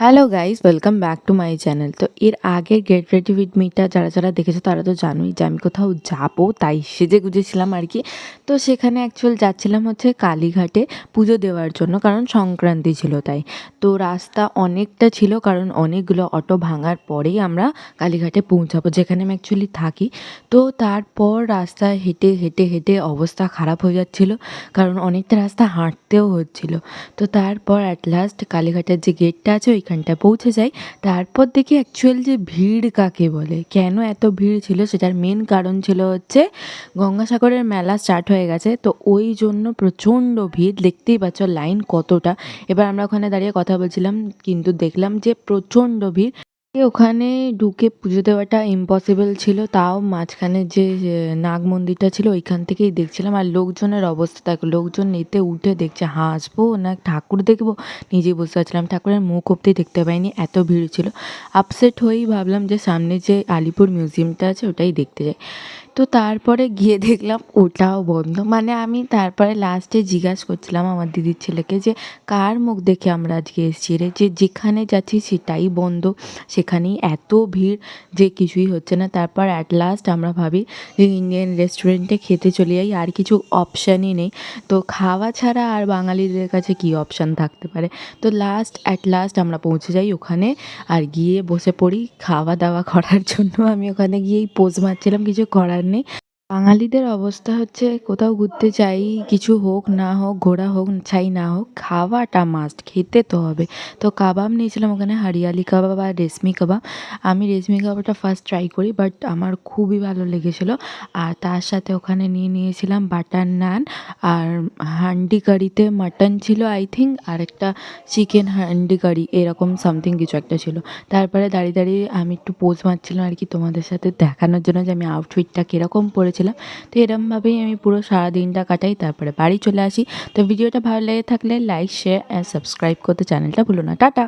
Hello guys welcome back to my channel তো এর আগের গেট রেডি উইথ মিটা যারা যারা দেখেছ, তারা তো জানোই যে আমি কোথাও যাব, তাই সেজে গুজেছিলাম আর কি। তো সেখানে অ্যাকচুয়াল যাচ্ছিলাম হচ্ছে কালীঘাটে পুজো দেওয়ার জন্য, কারণ সংক্রান্তি ছিল তাই। তো রাস্তা অনেকটা ছিল, কারণ অনেকগুলো অটো ভাঙার পরেই আমরা কালীঘাটে পৌঁছাবো, যেখানে আমি অ্যাকচুয়ালি থাকি। তো তারপর রাস্তায় হেঁটে হেঁটে হেঁটে অবস্থা খারাপ হয়ে যাচ্ছিল, কারণ অনেকটা রাস্তা হাঁটতেও হচ্ছিল। তো তারপর অ্যাট লাস্ট কালীঘাটের যে গেটটা আছে ওইখানটায় পৌঁছে যাই তারপর দেখি অ্যাকচুয়াল যে ভিড় কাকে বলে? কেন এত ভিড় ছিল? সেটার মেন কারণ ছিল হচ্ছে গঙ্গাসাগরের মেলা স্টার্ট হয়ে গেছে। তো ওই জন্য প্রচণ্ড ভিড়। দেখতেই পাচ্ছ লাইন কতটা। এবার আমরা ওখানে দাঁড়িয়ে কথা বলছিলাম, কিন্তু দেখলাম যে প্রচণ্ড ভিড়। ওখানে ঢুকে পুজো দেওয়াটা ইম্পসিবল ছিল, তাও মাঝখানে যে নাগ মন্দিরটা ছিল ওইখান থেকেই দেখছিলাম। আর লোকজনের অবস্থা দেখো, লোকজন এতে উঠে দেখছে, হাসবো না ঠাকুর দেখব? নিজে বসে আছিলাম, ঠাকুরের মুখ অব্দি দেখতে পাইনি, এত ভিড় ছিল। আপসেট হয়েই ভাবলাম যে সামনে যে আলিপুর মিউজিয়ামটা আছে ওটাই দেখতে যাই। তো তারপরে গিয়ে দেখলাম ওটাও বন্ধ। মানে আমি তারপরে লাস্টে জিজ্ঞাসা করছিলাম আমার দিদির ছেলেকে যে, কার মুখ দেখে আমরা আজকে এসেছি রে? যে যেখানে যাচ্ছি সেটাই বন্ধ। সেখানেই এত ভিড় যে কিছুই হচ্ছে না। তারপর অ্যাট লাস্ট আমরা ভাবি যে ইন্ডিয়ান রেস্টুরেন্টে খেতে চলে যাই, আর কিছু অপশানই নেই। তো খাওয়া ছাড়া আর বাঙালিদের কাছে কী অপশান থাকতে পারে? তো লাস্ট অ্যাট লাস্ট আমরা পৌঁছে যাই ওখানে, আর গিয়ে বসে পড়ি। খাওয়া দাওয়া করার জন্য আমি ওখানে গিয়েই পোজ মারছিলাম, কিছু করার নেই বাঙালিদের অবস্থা হচ্ছে কোথাও ঘুরতে যাই, কিছু হোক, না হোক, ঘোরা হোক, চাই না হোক, খাওয়াটা মাস্ট খেতে তো হবে। তো কাবাব নিয়েছিলাম ওখানে, হরিয়ালি কাবাব আর রেশমি কাবাব। আমি রেশমি কাবাবটা ফার্স্ট ট্রাই করি বাট আমার খুবই ভালো লেগেছিলো। আর তার সাথে ওখানে নিয়ে নিয়েছিলাম বাটার নান আর হান্ডি কারিতে মাটন ছিল আই থিঙ্ক আর একটা চিকেন হান্ডি কারি, এরকম সামথিং কিছু একটা ছিল। তারপরে দাঁড়িয়ে দাঁড়িয়ে আমি একটু পোজ মারছিলাম আর কি তোমাদের সাথে দেখানোর জন্য যে আমি আউটফিটটা কীরকম পরেছিলাম তো এরমভাবেই আমি পুরো সারা দিনটা কাটাই, তারপরে বাড়ি চলে আসি। তো ভিডিওটা ভালো লেগে থাকলে লাইক শেয়ার অ্যান্ড সাবস্ক্রাইব করতে চ্যানেলটা ভুলো না। টাটা!